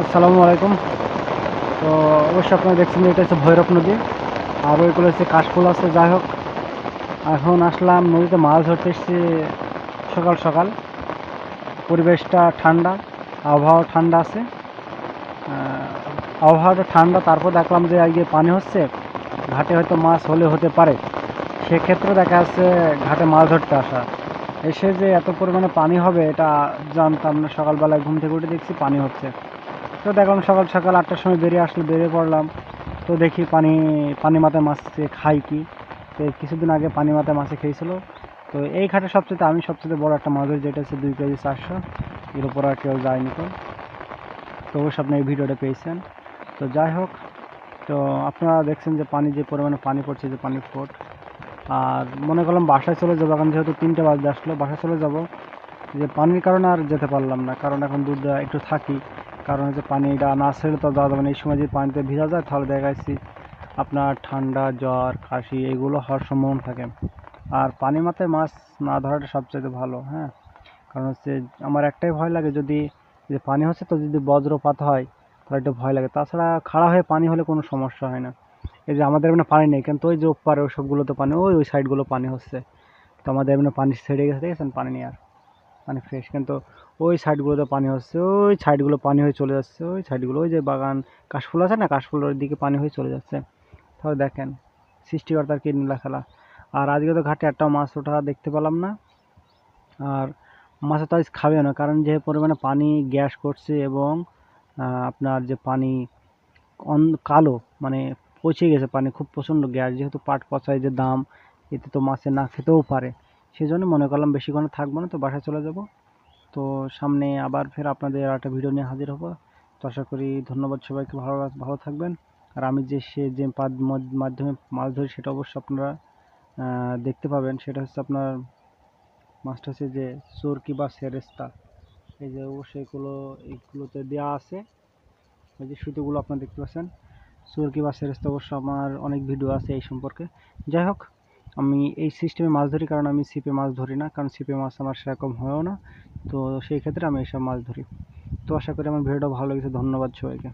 আসসালামু আলাইকুম। তো অবশ্যই আপনারা দেখছেন এটা হচ্ছে ভৈরব নদী, আর ওইগুলো হচ্ছে কাশফুল আছে, যাই হোক। এখন আসলাম নদীতে মাছ ধরতে এসেছি সকাল সকাল। পরিবেশটা ঠান্ডা, আবহাওয়া ঠান্ডা আছে। আবহাওয়াটা ঠান্ডা, তারপর দেখলাম যে আজকে পানি হচ্ছে, ঘাটে হয়তো মাছ হলে হতে পারে। সেক্ষেত্রে দেখা যাচ্ছে ঘাটে মাছ ধরতে আসা। এসে যে এত পরিমাণে পানি হবে, এটা জানতাম না। সকালবেলায় ঘুম থেকে উঠে দেখছি পানি হচ্ছে। তো দেখলাম সকাল সকাল আটটার সময় বেরিয়ে আসলে বেরিয়ে পড়লাম। তো দেখি পানি পানি মাথায় মাছ খাই কি। তো কিছুদিন আগে পানি মাথায় মাছে খেয়েছিল। তো এই ঘাটে সবচেয়ে, আমি সবচেয়ে বড় একটা মাছ যেটা হচ্ছে দুই কেজি চারশো। এর উপর আর কেউ যায়নি তো। তো অবশ্যই আপনি এই ভিডিওটা পেয়েছেন। তো যাই হোক, তো আপনারা দেখছেন যে পানি যে পরিমাণে পানি পড়ছে, যে পানির ফোট। আর মনে করলাম বাসায় চলে যাব, এখন যেহেতু তিনটে বাজতে আসলো, বাসায় চলে যাব। যে পানির কারণে আর যেতে পারলাম না, কারণ এখন দুধ একটু থাকি। কারণ হচ্ছে পানিটা না ছেড়ে তো যাওয়া যাবে না এই সময় যদি পানিতে ভিজা যায়, তাহলে দেখা যাচ্ছে আপনার ঠান্ডা, জ্বর, কাশি এগুলো হওয়ার সম্ভাবনা থাকে। আর পানি মাথায় মাছ না ধরাটা সবচেয়ে ভালো হ্যাঁ? কারণ হচ্ছে আমার একটাই ভয় লাগে যদি যে পানি হচ্ছে তো যদি বজ্রপাত হয়, তাহলে একটু ভয় লাগে। তাছাড়া খাড়া হয়ে পানি হলে কোনো সমস্যা হয় না। এই যে আমাদের এখানে পানি নেই, কিন্তু ওই যে ওপারে ওই সবগুলোতে পানি, ওই ওই সাইডগুলো পানি হচ্ছে। তো আমাদের এখানে পানি ছেড়ে গেছে দেখেছেন পানি নেই আর। পানি ফ্রেশ। কিন্তু ওই সাইডগুলোতে পানি হচ্ছে, ওই সাইডগুলো পানি হয়ে চলে যাচ্ছে, ওই সাইডগুলো, ওই যে বাগান, কাশফুল আছে না, কাশফুলের দিকে পানি হয়ে চলে যাচ্ছে। তাহলে দেখেন, সৃষ্টিকর্তার কি নীলা খেলা। আর আজকে তো ঘাটে একটাও মাছ ওঠা দেখতে পেলাম না। আর মাছ তো আজ খাবে না, কারণ যে পরিমাণে পানি গ্যাস করছে এবং আপনার যে পানি অন, কালো মানে পচে গেছে পানি, খুব প্রচণ্ড গ্যাস, যেহেতু পাট পচায় যে দাম, এতে তো মাছে না খেতেও পারে। সেই জন্য মনে করলাম বেশিক্ষণ থাকব না, তো বাসায় চলে যাব। তো সামনে আবার ফের আপনাদের একটা ভিডিও নিয়ে হাজির হব। তো আশা করি ধন্যবাদ সবাইকে, ভালো ভালো থাকবেন। আর আমি যে সে যে মাধ্যমে মাছ ধরি সেটা অবশ্যই আপনারা দেখতে পাবেন। সেটা হচ্ছে আপনার মাছটা হচ্ছে যে চরকি বা সেরেস্তা। এই যে অবশ্যই এগুলো এইগুলোতে দেওয়া আছে। এই যে সুতোগুলো আপনারা দেখতে পাচ্ছেন। চরকি বা সেরেস্তা অবশ্য আমার অনেক ভিডিও আছে এই সম্পর্কে। যাই হোক আমি এই সিস্টেমে মাছ ধরি, কারণ আমি ছিপে মাছ ধরি না, কারণ ছিপে মাছ আমার সেরকম হয়ও না। তো সেই ক্ষেত্রে আমি এইসব মাছ ধরি। তো আশা করি আমার ভিডিওটা ভালো লেগেছে, ধন্যবাদ সবাইকে।